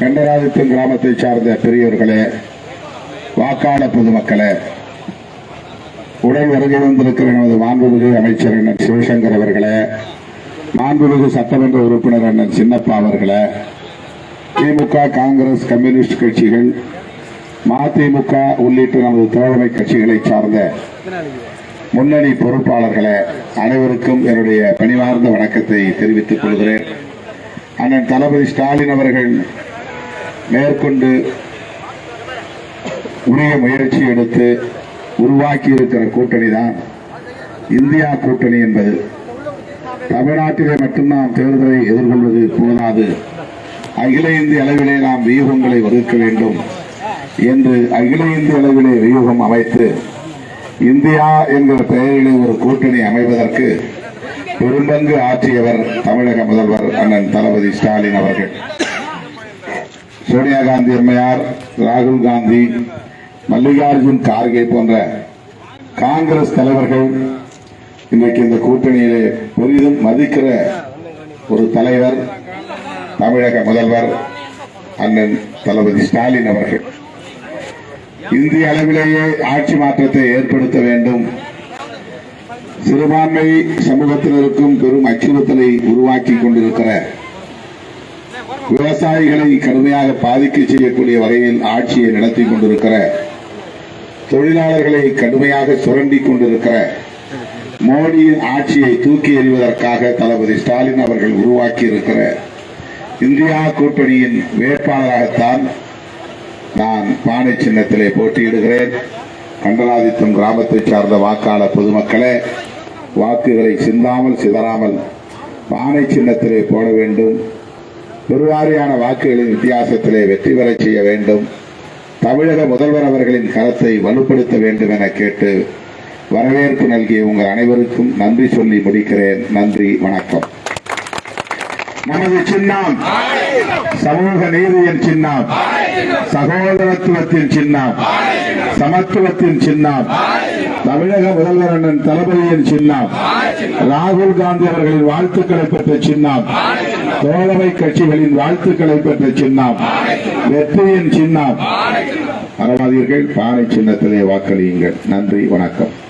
கண்டராதித்தம் கிராமத்தை சார்ந்த பெரியவர்களே வாக்காள பொதுமக்களே உடன் வருகை வந்திருக்கிற நமது மாண்புமிகு அமைச்சர் அண்ணன் சிவசங்கர் அவர்களே மாண்புமிகு சட்டமன்ற உறுப்பினர் அண்ணன் சின்னப்பா அவர்களே திமுக காங்கிரஸ் கம்யூனிஸ்ட் கட்சிகள் மதிமுக உள்ளிட்ட நமது தோழமை கட்சிகளை சார்ந்த முன்னணி பொறுப்பாளர்களே அனைவருக்கும் என்னுடைய பணிவார்ந்த வணக்கத்தை தெரிவித்துக் கொள்கிறேன். அண்ணன் தளபதி ஸ்டாலின் அவர்கள் மேற்கொண்டு உரிய முயற்சி எடுத்து உருவாக்கி இருக்கிற கூட்டணி தான் இந்தியா கூட்டணி என்பது. தமிழ்நாட்டிலே மட்டும் நாம் தேர்தலை எதிர்கொள்வது போதாது. அகில இந்திய அளவிலே நாம் வியூகங்களை வகுக்க வேண்டும் என்று அகில இந்திய அளவிலே வியூகம் அமைத்து இந்தியா என்கிற பெயரிலே ஒரு கூட்டணி அமைவதற்கு பெரும்பங்கு ஆற்றியவர் தமிழக முதல்வர் அண்ணன் தளபதி ஸ்டாலின் அவர்கள். சோனியா காந்தி அம்மையார் ராகுல் காந்தி மல்லிகார்ஜுன் கார்கே போன்ற காங்கிரஸ் தலைவர்கள் இன்றைக்கு இந்த கூட்டணியிலே பெரிதும் மதிக்கிற ஒரு தலைவர் தமிழக முதல்வர் அண்ணன் தளபதி ஸ்டாலின் அவர்கள். இந்திய அளவிலேயே ஆட்சி மாற்றத்தை ஏற்படுத்த வேண்டும். சிறுபான்மை சமூகத்தினருக்கும் பெரும் அச்சுறுத்தலை உருவாக்கி கொண்டிருக்கிற விவசாயிகளை கடுமையாக பாதிக்க செய்யக்கூடிய வகையில் ஆட்சியை நடத்தி கொண்டிருக்கிற தொழிலாளர்களை கடுமையாக சுரண்டி கொண்டிருக்கிற மோடியின் ஆட்சியை தூக்கி எறிவதற்காக தளபதி ஸ்டாலின் அவர்கள் உருவாக்கி இருக்கிற இந்தியா கூட்டணியின் வேட்பாளராகத்தான் நான் பானை சின்னத்திலே போட்டியிடுகிறேன். கண்டலாதித்தம் கிராமத்தை சார்ந்த வாக்காளர் பொதுமக்களே வாக்குகளை சிந்தாமல் சிதறாமல் பானை சின்னத்திலே போட வேண்டும். பெருவாரியான வாக்குகளின் வித்தியாசத்திலே வெற்றி பெறச் செய்ய வேண்டும். தமிழக முதல்வர் அவர்களின் கரத்தை வலுப்படுத்த வேண்டும் என கேட்டு வரவேற்பு நல்கிய உங்கள் அனைவருக்கும் நன்றி சொல்லி முடிக்கிறேன். நன்றி வணக்கம். நமது சின்னம் சமூக நீதியின் சின்னம் சகோதரத்துவத்தின் சின்னம் சமத்துவத்தின் சின்னம் தமிழக முதல்வர் அண்ணன் தளபதியின் சின்னம் ராகுல் காந்தி அவர்களின் வாழ்த்துக்களை பெற்ற சின்னம். தோழமை கட்சிகளின் வாழ்த்துக்களை பெற்ற சின்னம். வெற்றியின் சின்னம். அறவாதீர்கள் பானை சின்னத்திலே வாக்களியுங்கள். நன்றி வணக்கம்.